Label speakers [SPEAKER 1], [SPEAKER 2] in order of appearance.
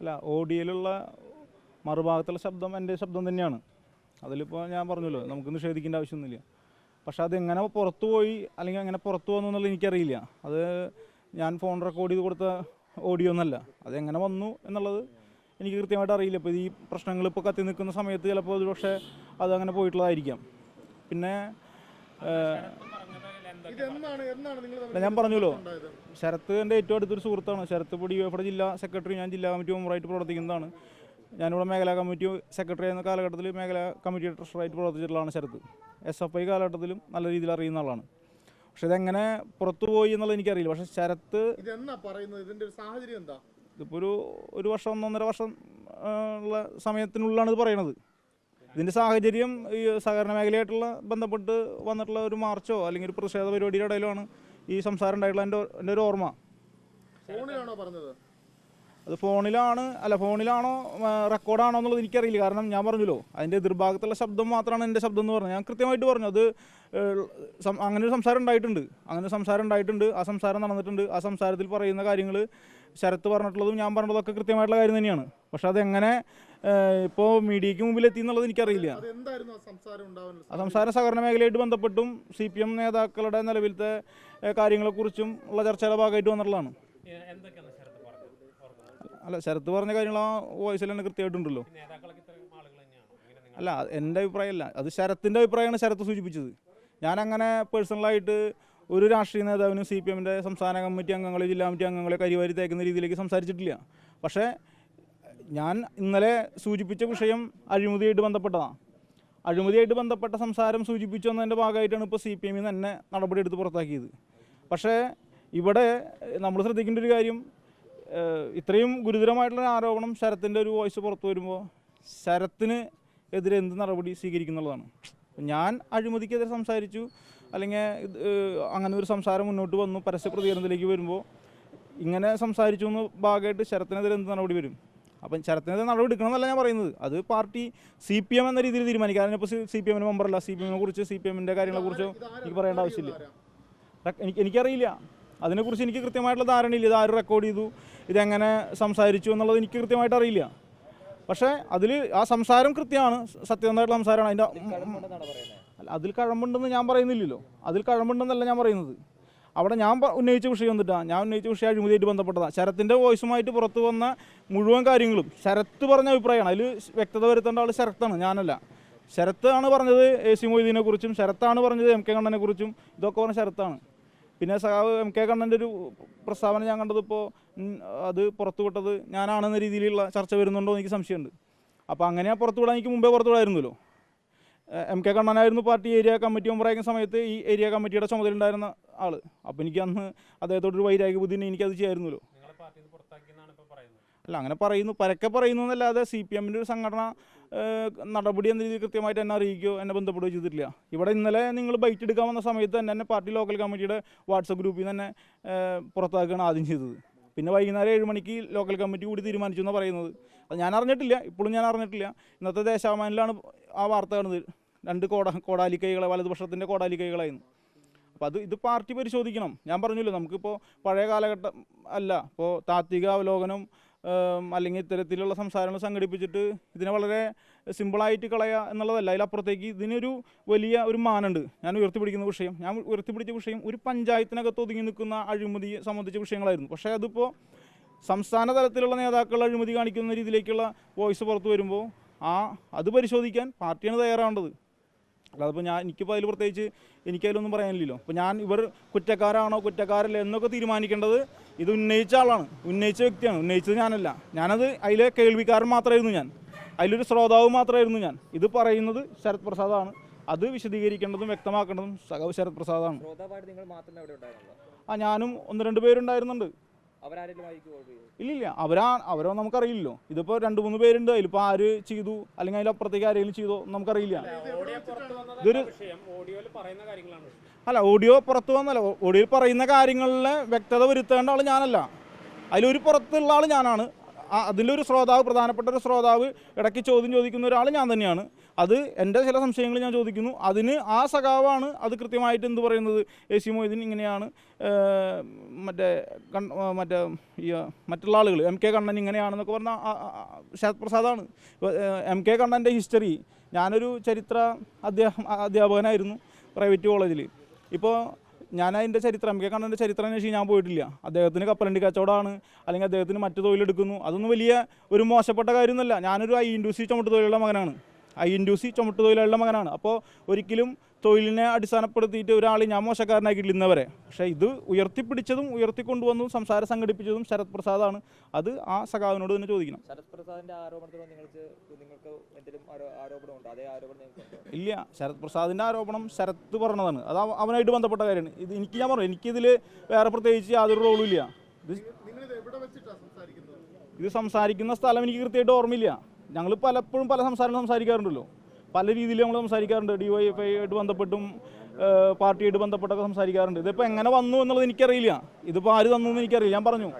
[SPEAKER 1] അല്ല ഓഡിയോയിലുള്ള മറുഭാഗത്തുള്ള ശബ്ദം എന്റെ ശബ്ദം തന്നെയാണ്. അതിലിപ്പോൾ ഞാൻ പറഞ്ഞല്ലോ നമുക്ക് നിഷേധിക്കേണ്ട ആവശ്യമൊന്നുമില്ല. പക്ഷെ അതെങ്ങനെ പുറത്തു പോയി അല്ലെങ്കിൽ അങ്ങനെ പുറത്തു വന്നു എന്നുള്ളത് എനിക്കറിയില്ല. അത് ഞാൻ ഫോൺ റെക്കോർഡ് ചെയ്ത് കൊടുത്ത ഓഡിയോ ഒന്നല്ല. അതെങ്ങനെ വന്നു എന്നുള്ളത് എനിക്ക് കൃത്യമായിട്ട് അറിയില്ല. ഇപ്പോൾ ഈ പ്രശ്നങ്ങൾ ഇപ്പോൾ കത്തി നിൽക്കുന്ന സമയത്ത് ചിലപ്പോൾ ഒരു പക്ഷേ അതങ്ങനെ പോയിട്ടുള്ളതായിരിക്കാം. പിന്നെ ഞാൻ പറഞ്ഞല്ലോ. ശരത്ത് എന്റെ ഏറ്റവും അടുത്തൊരു സുഹൃത്താണ്. ശരത്ത് ഇപ്പോൾ ഡി എഫ് ജില്ലാ സെക്രട്ടറി ഞാൻ ജില്ലാ കമ്മിറ്റി മെമ്പറായിട്ട് പ്രവർത്തിക്കുന്നതാണ്. ഞാനിവിടെ മേഖലാ കമ്മിറ്റി സെക്രട്ടറി എന്ന കാലഘട്ടത്തിൽ മേഖലാ കമ്മിറ്റി ട്രഷറായിട്ട് പ്രവർത്തിച്ചിട്ടുള്ളതാണ് ശരത്ത്. എസ് എഫ് ഐ കാലഘട്ടത്തിലും നല്ല രീതിയിൽ അറിയുന്ന ആളാണ്. പക്ഷെ ഇതെങ്ങനെ പുറത്തു പോയി എന്നുള്ളത് എനിക്കറിയില്ല. പക്ഷെ ശരത്ത്
[SPEAKER 2] ഇത് പറയുന്നത്? ഇതിന്റെ ഒരു സാഹചര്യം എന്താ?
[SPEAKER 1] ഇതിപ്പോൾ ഒരു ഒരു വർഷം ഒന്നൊന്നര വർഷം ഉള്ള സമയത്തിനുള്ളിലാണ് ഇത് പറയണത്. ഇതിന്റെ സാഹചര്യം ഈ സഹകരണ മേഖലയായിട്ടുള്ള ബന്ധപ്പെട്ട് വന്നിട്ടുള്ള ഒരു മാർച്ചോ അല്ലെങ്കിൽ ഒരു പ്രതിഷേധ പരിപാടിയുടെ ഇടയിലാണ് ഈ സംസാരം ഉണ്ടായിട്ടുള്ള എന്റെ എന്റെ ഒരു ഓർമ്മ. അത് ഫോണിലാണ് അല്ല ഫോണിലാണോ റെക്കോർഡാണോ എന്നുള്ളത് എനിക്കറിയില്ല. കാരണം ഞാൻ പറഞ്ഞല്ലോ അതിന്റെ എതിർഭാഗത്തുള്ള ശബ്ദം മാത്രമാണ് എന്റെ ശബ്ദം എന്ന് പറഞ്ഞത്. ഞാൻ കൃത്യമായിട്ട് പറഞ്ഞു അത് അങ്ങനെ ഒരു സംസാരം ഉണ്ടായിട്ടുണ്ട്. അങ്ങനെ ഒരു സംസാരം ഉണ്ടായിട്ടുണ്ട്. ആ സംസാരം നടന്നിട്ടുണ്ട്. ആ സംസാരത്തിൽ പറയുന്ന കാര്യങ്ങൾ ശരത്ത് പറഞ്ഞിട്ടുള്ളതും ഞാൻ പറഞ്ഞതൊക്കെ കൃത്യമായിട്ടുള്ള കാര്യം തന്നെയാണ്. പക്ഷെ അതെങ്ങനെ ഇപ്പോൾ മീഡിയയ്ക്ക് മുമ്പിൽ എത്തി എന്നുള്ളത് എനിക്കറിയില്ല.
[SPEAKER 2] ആ സംസാരം ഉണ്ടാവാനുള്ള
[SPEAKER 1] ആ സംസാരം സഹകരണ മേഖലയായിട്ട് ബന്ധപ്പെട്ടും സി പി എം നേതാക്കളുടെ നിലവിലത്തെ കാര്യങ്ങളെക്കുറിച്ചും ഉള്ള ചർച്ചയുടെ ഭാഗമായിട്ട് വന്നിട്ടുള്ളതാണ്. അല്ല ശരത്ത് പറഞ്ഞ കാര്യങ്ങൾ ആ വോയിസിൽ തന്നെ കൃത്യമായിട്ടുണ്ടല്ലോ. അല്ല എന്റെ അഭിപ്രായമല്ല. അത് ശരത്തിന്റെ അഭിപ്രായമാണ് ശരത്ത് സൂചിപ്പിച്ചത്. ഞാൻ അങ്ങനെ പേഴ്സണലായിട്ട് ഒരു രാഷ്ട്രീയ നേതാവിനും സി പി എമ്മിന്റെ സംസ്ഥാന കമ്മിറ്റി അംഗങ്ങളെ ജില്ലാ കമ്മിറ്റി അംഗങ്ങളെ കരിവാരി തേക്കുന്ന രീതിയിലേക്ക് സംസാരിച്ചിട്ടില്ല. പക്ഷേ ഞാൻ ഇന്നലെ സൂചിപ്പിച്ച വിഷയം അഴിമതിയായിട്ട് ബന്ധപ്പെട്ടതാണ് അഴിമതിയായിട്ട് ബന്ധപ്പെട്ട സംസാരം സൂചിപ്പിച്ചു എന്നതിന്റെ ഭാഗമായിട്ടാണ് ഇപ്പോൾ സി പി എമ്മിൽ നിന്ന് തന്നെ നടപടിയെടുത്ത് പുറത്താക്കിയത്. പക്ഷേ ഇവിടെ നമ്മൾ ശ്രദ്ധിക്കേണ്ട ഒരു കാര്യം ഇത്രയും ഗുരുതരമായിട്ടുള്ള ആരോപണം ശരത്തിന്റെ ഒരു വോയിസ് പുറത്തു വരുമ്പോൾ ശരത്തിന് എതിരെ എന്ത് നടപടി സ്വീകരിക്കുന്നുള്ളതാണ്. ഞാൻ അഴിമതിക്കെതിരെ സംസാരിച്ചു അല്ലെങ്കിൽ അങ്ങനെ ഒരു സംസാരം മുന്നോട്ട് വന്നു പരസ്യ പ്രതികരണത്തിലേക്ക് വരുമ്പോൾ ഇങ്ങനെ സംസാരിച്ചു എന്ന് ഭാഗമായിട്ട് ശരത്തിനെതിരെ എന്ത് നടപടി വരും? അപ്പം ശരത്തിനെ നടപടി എടുക്കണമെന്നല്ല ഞാൻ പറയുന്നത്. അത് പാർട്ടി സി പി എം എന്ന രീതിയിൽ തീരുമാനിക്കുക അതിനിപ്പോൾ സി പി എമ്മിന് മെമ്പറല്ല. സി പി എമ്മിനെ കുറിച്ച് സി പി എമ്മിന്റെ കാര്യങ്ങളെക്കുറിച്ചോ എനിക്ക് പറയേണ്ട ആവശ്യമില്ല. എനിക്ക് എനിക്കറിയില്ല. അതിനെക്കുറിച്ച് എനിക്ക് കൃത്യമായിട്ടുള്ള ധാരണയില്ല. ഇത് ആര് റെക്കോർഡ് ചെയ്തു? ഇതെങ്ങനെ സംസാരിച്ചു എന്നുള്ളത് എനിക്ക് കൃത്യമായിട്ട് അറിയില്ല. പക്ഷേ അതിൽ ആ സംസാരം കൃത്യമാണ്. സത്യസന്ധമായിട്ടുള്ള സംസാരമാണ്. അതിന്റെ അതിൽ കഴമ്പുണ്ടെന്ന് ഞാൻ പറയുന്നില്ലല്ലോ. അതിൽ കഴമ്പുണ്ടെന്നല്ല ഞാൻ പറയുന്നത്. അവിടെ ഞാൻ ഉന്നയിച്ച വിഷയം വന്നിട്ടാണ് ഞാൻ ഉന്നയിച്ച വിഷയം അഴിമതിയായിട്ട് ബന്ധപ്പെട്ടതാണ് ശരത്തിന്റെ വോയിസുമായിട്ട് പുറത്തു വന്ന മുഴുവൻ കാര്യങ്ങളും ശരത്ത് പറഞ്ഞ അഭിപ്രായമാണ്. അതിൽ വ്യക്തത വരുത്തേണ്ട ആൾ ശരത്താണ് ഞാനല്ല. ശരത്താണ് പറഞ്ഞത് എ സി മൊയ്തീനെ കുറിച്ചും ശരത്താണ് പറഞ്ഞത് എം കെ കണ്ണനെ കുറിച്ചും ഇതൊക്കെ പറഞ്ഞ ശരത്താണ്. പിന്നെ സഹാവ് എം കെ കണ്ണന്റെ ഒരു പ്രസ്താവന ഞാൻ കണ്ടതിപ്പോൾ അത് പുറത്തുവിട്ടത് ഞാനാണെന്ന രീതിയിലുള്ള ചർച്ച വരുന്നുണ്ടോ എനിക്ക് സംശയമുണ്ട്. അപ്പോൾ അങ്ങനെ പുറത്തുവിടാൻ എനിക്ക് മുമ്പേ പുറത്തു വിടായിരുന്നല്ലോ. എ- കെ കണ്ണനായിരുന്നു പാർട്ടി ഏരിയ കമ്മിറ്റി മെമ്പറായിരുന്ന സമയത്ത് ഈ ഏരിയ കമ്മിറ്റിയുടെ ചുമതല ഉണ്ടായിരുന്ന ആൾ അപ്പോൾ എനിക്ക് അന്ന് അദ്ദേഹത്തോടൊരു വൈരാഗ്യ ബുദ്ധിനെ എനിക്കത് ചെയ്യായിരുന്നല്ലോ. അല്ല അങ്ങനെ പറയുന്നു. പരക്കെ പറയുന്നു എന്നല്ലാതെ സി പി എമ്മിന്റെ ഒരു സംഘടന നടപടി എന്ന രീതിയിൽ കൃത്യമായിട്ട് എന്നെ അറിയിക്കുകയോ എന്നെ ബന്ധപ്പെടുകയോ ചെയ്തിട്ടില്ല. ഇവിടെ ഇന്നലെ നിങ്ങൾ ബൈറ്റ് എടുക്കാൻ വന്ന സമയത്ത് തന്നെ എന്നെ പാർട്ടി ലോക്കൽ കമ്മിറ്റിയുടെ വാട്സപ്പ് ഗ്രൂപ്പിൽ നിന്ന് തന്നെ പുറത്താക്കുകയാണ് ആദ്യം ചെയ്തത്. പിന്നെ വൈകുന്നേരം ഏഴ് മണിക്ക് ലോക്കൽ കമ്മിറ്റി കൂടി തീരുമാനിച്ചു എന്നാണ് പറയുന്നത്. അത് ഞാൻ അറിഞ്ഞിട്ടില്ല. ഇപ്പോഴും ഞാൻ അറിഞ്ഞിട്ടില്ല. ഇന്നത്തെ ദേശാഭിമാനിലാണ് ആ വാർത്ത കാണുന്നത്. രണ്ട് കോട കോടാലിക്കൈകളെ വലതുപക്ഷത്തിന്റെ കോടാലിക്കൈകളായിരുന്നു. അപ്പോൾ അത് ഇത് പാർട്ടി പരിശോധിക്കണം. ഞാൻ പറഞ്ഞല്ലോ നമുക്കിപ്പോൾ പഴയ കാലഘട്ടം അല്ല ഇപ്പോൾ താത്വിക അവലോകനം അല്ലെങ്കിൽ ഇത്തരത്തിലുള്ള സംസാരങ്ങൾ സംഘടിപ്പിച്ചിട്ട് ഇതിനെ വളരെ സിമ്പിളായിട്ട് കളയുക എന്നുള്ളതല്ല. അതിലപ്പുറത്തേക്ക് ഇതിനൊരു വലിയ ഒരു മാനുണ്ട് ഞാൻ ഉയർത്തിപ്പിടിക്കുന്ന വിഷയം ഞാൻ ഉയർത്തിപ്പിടിച്ച വിഷയം ഒരു പഞ്ചായത്തിനകത്ത് ഒതുങ്ങി നിൽക്കുന്ന അഴിമതി സംബന്ധിച്ച വിഷയങ്ങളായിരുന്നു. പക്ഷേ അതിപ്പോൾ സംസ്ഥാന തലത്തിലുള്ള നേതാക്കൾ അഴിമതി കാണിക്കുന്ന രീതിയിലേക്കുള്ള വോയിസ് പുറത്തു വരുമ്പോൾ ആ അത് പരിശോധിക്കാൻ പാർട്ടിയാണ് തയ്യാറാവേണ്ടത്. അല്ലാതെ ഇപ്പോൾ ഞാൻ എനിക്കിപ്പോൾ അതിൽ പ്രത്യേകിച്ച് എനിക്കതിലൊന്നും പറയാനില്ലല്ലോ. അപ്പോൾ ഞാൻ ഇവർ കുറ്റക്കാരാണോ കുറ്റക്കാരല്ല എന്നൊക്കെ തീരുമാനിക്കേണ്ടത് ഇത് ഉന്നയിച്ച ആളാണ്. ഉന്നയിച്ച വ്യക്തിയാണ്. ഉന്നയിച്ചത് ഞാനല്ല. ഞാനത് അതിലെ കേൾവിക്കാരൻ മാത്രമായിരുന്നു ഞാൻ. അതിലൊരു ശ്രോതാവ് മാത്രമായിരുന്നു ഞാൻ. ഇത് പറയുന്നത് ശരത് പ്രസാദാണ്. അത് വിശദീകരിക്കേണ്ടതും വ്യക്തമാക്കേണ്ടതും ശരത് പ്രസാദാണ്. ആ ഞാനും ഒന്ന് രണ്ട് പേരുണ്ടായിരുന്നുണ്ട്. ഇല്ലില്ല അവരാ അവരോ നമുക്കറിയില്ലല്ലോ. ഇതിപ്പോ രണ്ടു മൂന്ന് പേരുണ്ട്. അതിലിപ്പോ ആര് ചെയ്തു? അല്ലെങ്കിൽ അതിലപ്പുറത്തേക്ക് ആരെങ്കിലും ചെയ്തോ നമുക്കറിയില്ല. ഇതൊരു-
[SPEAKER 3] വിഷയം. ഓഡിയോയിൽ പറയുന്ന കാര്യങ്ങളാണ്
[SPEAKER 1] അല്ല ഓഡിയോ പുറത്തു വന്നല്ല ഓഡിയോയിൽ പറയുന്ന കാര്യങ്ങളിലെ വ്യക്തത വരുത്തേണ്ട ആൾ ഞാനല്ല. അതിലൊരു പുറത്തുള്ള ആൾ ഞാനാണ്. അതിലൊരു ഒരു ശ്രോതാവ് പ്രധാനപ്പെട്ട ഒരു ശ്രോതാവ് ഇടയ്ക്ക് ചോദ്യം ചോദിക്കുന്ന ഒരാൾ ഞാൻ തന്നെയാണ്. അത് എന്റെ ചില സംശയങ്ങൾ ഞാൻ ചോദിക്കുന്നു. അതിന് ആ സഖാവാണ് അത് കൃത്യമായിട്ട് എന്ത് പറയുന്നത്? എ സി മൊയ്തീൻ ഇങ്ങനെയാണ് മറ്റേ കൺ മറ്റേ ഈ മറ്റുള്ള ആളുകൾ എം കെ കണ്ണൻ ഇങ്ങനെയാണെന്നൊക്കെ പറഞ്ഞ ശരത് പ്രസാദാണ് ഇപ്പൊ, ഏഹ്, എം കെ കണ്ണന്റെ ഹിസ്റ്ററി ഞാനൊരു ചരിത്ര അധ്യാപ അധ്യാപകനായിരുന്നു പ്രൈവറ്റ് കോളേജിൽ ഇപ്പോൾ ഞാൻ അതിന്റെ ചരിത്രം എം കെ കണ്ണന്റെ ചരിത്രം അന്വേഷിച്ച് ഞാൻ പോയിട്ടില്ല. അദ്ദേഹത്തിന് കപ്പലണ്ടി കച്ചവടമാണ് അല്ലെങ്കിൽ അദ്ദേഹത്തിന് മറ്റു തൊഴിലെടുക്കുന്നു. അതൊന്നും വലിയ ഒരു മോശപ്പെട്ട കാര്യമൊന്നുമല്ല. ഞാനൊരു ഐ ഇൻഡ്യൂസി ചുമട്ട് തൊഴിലുള്ള മകനാണ്. I N T U C ചുമട്ട് തൊഴിലാളിയുടെ മകനാണ്. അപ്പോൾ ഒരിക്കലും തൊഴിലിനെ അടിസ്ഥാനപ്പെടുത്തിയിട്ട് ഒരാൾ ഞാൻ മോശക്കാരനാക്കിയിട്ടില്ല ഇന്നവരെ പക്ഷേ ഇത് ഉയർത്തിപ്പിടിച്ചതും ഉയർത്തിക്കൊണ്ടുവന്നതും സംസാരം സംഘടിപ്പിച്ചതും ശരത് പ്രസാദാണ്. അത് ആ സഖാവിനോട് തന്നെ ചോദിക്കണം.
[SPEAKER 4] ശരത് പ്രസാദിന്റെ നിങ്ങൾക്ക് നിങ്ങൾക്ക് എന്തെങ്കിലും ആരോപണമുണ്ടോ? അതേ ആരോപണം
[SPEAKER 1] ഇല്ല. ശരത് പ്രസാദിന്റെ ആരോപണം ശരത് പറഞ്ഞതാണ്. അത് അവ- അവനായിട്ട് ബന്ധപ്പെട്ട കാര്യമാണ്. ഇത് എനിക്ക് ഞാൻ പറഞ്ഞു. എനിക്കിതിൽ വേറെ പ്രത്യേകിച്ച് യാതൊരു റോളും ഇല്ല. ഇത്
[SPEAKER 2] എവിടെ വെച്ചിട്ടാണ് സംസാരിക്കുന്നത്?
[SPEAKER 1] ഇത് സംസാരിക്കുന്ന സ്ഥലം എനിക്ക് കൃത്യമായിട്ട് ഓർമ്മയില്ല. ഞങ്ങൾ പലപ്പോഴും പല സംസാരങ്ങളും സംസാരിക്കാറുണ്ടല്ലോ. പല രീതിയിൽ നമ്മൾ സംസാരിക്കാറുണ്ട്. ഡി വൈ എഫ് ഐ ബന്ധപ്പെട്ടും പാർട്ടിയായിട്ട് ബന്ധപ്പെട്ടൊക്കെ സംസാരിക്കാറുണ്ട്. ഇതിപ്പോൾ എങ്ങനെ വന്നു എന്നുള്ളത് എനിക്കറിയില്ല. ഇതിപ്പോൾ ആര് തന്നു എന്ന് എനിക്കറിയില്ല. ഞാൻ പറഞ്ഞു.